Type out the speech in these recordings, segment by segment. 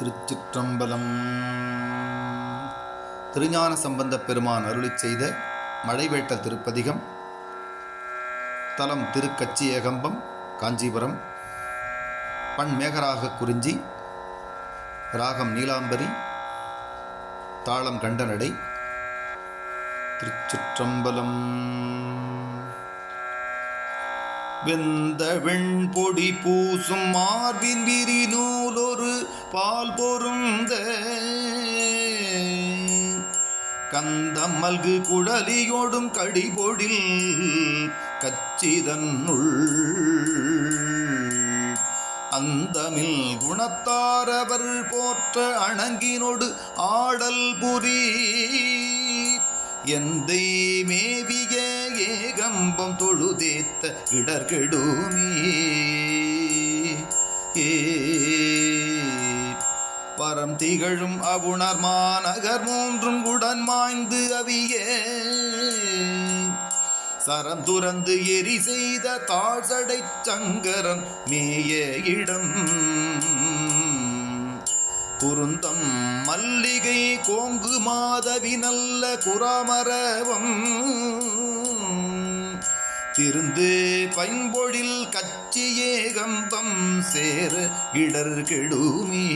திருச்சிற்றம்பலம். திருஞான சம்பந்தப் பெருமான் அருளி செய்த மழைவேட்ட திருப்பதிகம் தலம் திருக்கச்சி ஏகம்பம் காஞ்சிபுரம் பண் மேகராக குறிஞ்சி ராகம் நீலாம்பரி தாளம் கண்டனடை திருச்சிற்றம்பலம். வெந்த வெண்பொடி பூசும் மார்பின் விரி நூலொரு பால் பொருந்த. கந்தம் மல்கு குழலியோடும் கடிபொடில் கச்சிதன்னுள் அந்தமில் குணத்தாரவர் போற்ற அணங்கினோடு ஆடல் புரி. எந்தை மேவிய ஏகம்பம் தொழுதேத்த இடர்கெடுமே. பரம் திகழும் அவுணர் மாநகர் மூன்றும் உடன் மாய்ந்து அவிய. சரம் துறந்து எரி செய்த தாழ்சடை சங்கரன் மேய இடம். குருந்தம் மல்லிகை கோங்கு மாதவி நல்ல குராமரவம். திருந்து பைம்பொழில் கச்சி ஏகம்பம் சேர இடர் கெடுமே.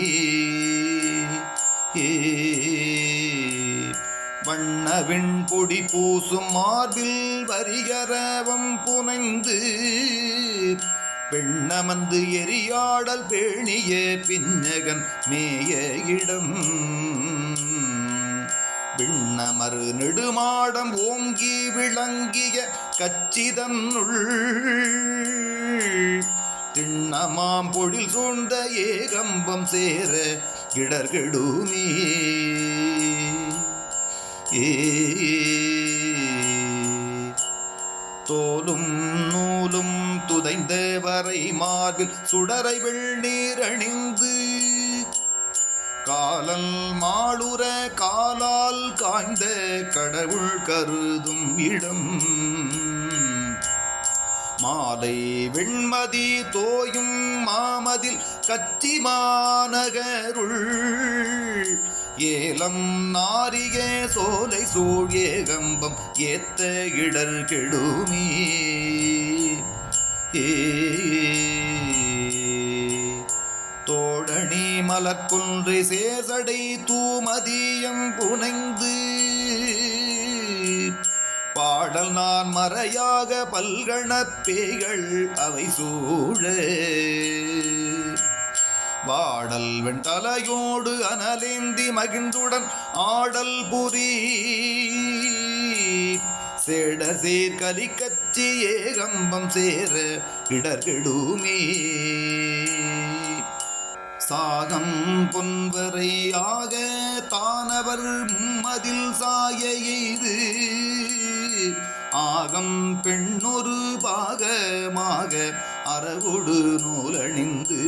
வண்ண வண்ணவிண் பூசும் மார்பில் வரிகரவம் புனைந்து. பெண்ணமந்து எரியாடல் பேணிய பின்னகன் மேய இடம். விண்ணமரு நெடுமாடம் ஓங்கி விளங்கிய கச்சிதன்னுள் திண்ணமாம் பொழில் சூழ்ந்த ஏகம்பம் சேர இடர்கெடுமே ஏ. தோலும் நூலும் துதைந்த வரை மார்பில் சுடரை வெள்ளீரணிந்து காலல் மாளுர காலால் காய்ந்த கடவுள் கருதும் இடம். மாலை வெண்மதி தோயும் மாமதில் கச்சி மாநகருள். ஏலம் நாரிக சோலை சூழ் ஏகம்பம் ஏத்த இடர் கெடுமே. தோழணி மலர்குன்றை சேசடை தூமதியம் புனைந்து. பாடல் நான் மறையாக பல்கணப்பேய்கள் அவை சூழ. வாடல் வெண்தலையோடு அனலேந்தி மகிழ்ந்துடன் ஆடல் புரி. சேடர் சேர் கலிக்கச்சி கம்பம் சேர இடர்கெடுமே. சாகம் பொன்வரையாக தானவர் மும்மதில் சாய எய்து. ஆகம் பெண்ணொரு பாகமாக அறவொடு நூலணிந்து.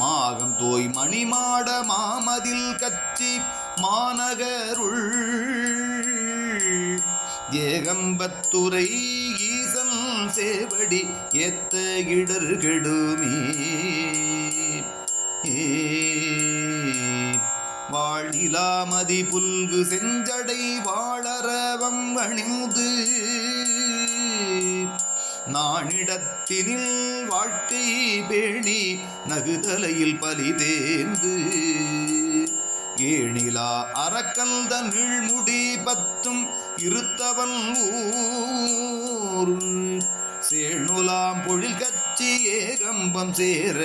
மாகம் தோய் மணிமாட மாமதில் கச்சி மாநகர் ஏகம்பத்துரை ஈசம் சேவடி ஏத்த இடர் கெடுமே. வாழிலாமதி புல்கு செஞ்சடை வாழறவம் அணிந்து நானிடத்தினில் வாழ்க்கை பேணி நகுதலையில் பலிதேந்து ஏணிலா அறக்கல்த நீழ்முடி பத்தும் இருத்தவன் ஊர். சேணுலாம் பொழில் கச்சி ஏகம்பம் சேர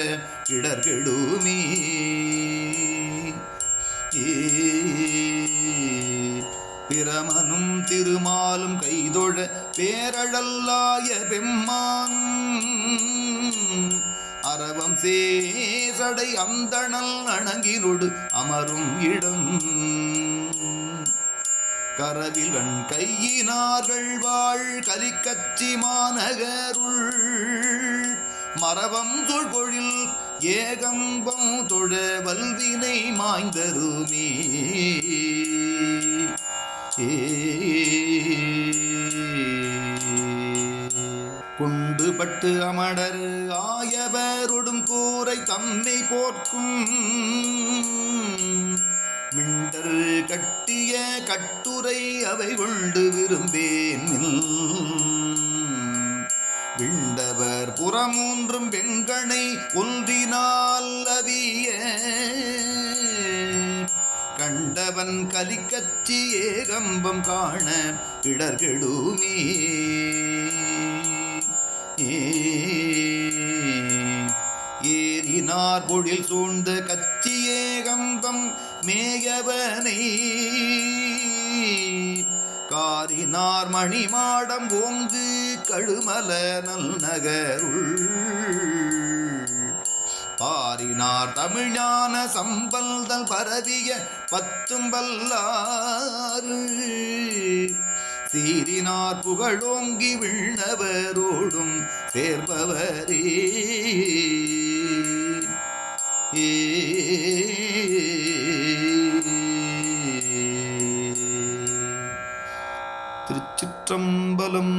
இடர்கெடுமே பிரமனும் திருமாலும் கைதொழ பேரழல்லாய பெம்மான். அரவம் சேசடை அந்தணல் அணங்கினொடு அமரும் இடம் கரவில் வன் கையினார்கள் வாழ் கலிக்கச்சி மாநகருள். மரபம் தொழில் ஏகம்பம் தொழ வல்வினை மாய்ந்தருமே. ஏ. குண்ட அமடர் ஆயவருடும் கூரை தம்மை போர்க்கும். கட்டுரை அவை கொண்டு விரும்பேன் விண்டவர் புறமூன்றும் வெண்கணை ஒன்றினால் அவிய. கண்டவன் கலிக்கச்சி ஏகம்பம் காண இடர்கெடுமே. ஏறினார் பொழில் சூழ்ந்த மேயவனை. காரினார் மணிமாடம் ஓங்கு கழுமல நல் நகருள் பாரினார் தமிழான சம்பல்தல் பரவிய பத்தும் வல்லாறு சீரினார் புகழோங்கி விண்ணவரோடும் சேர்பவரே. ஏ திருச்சிற்றம்பலம்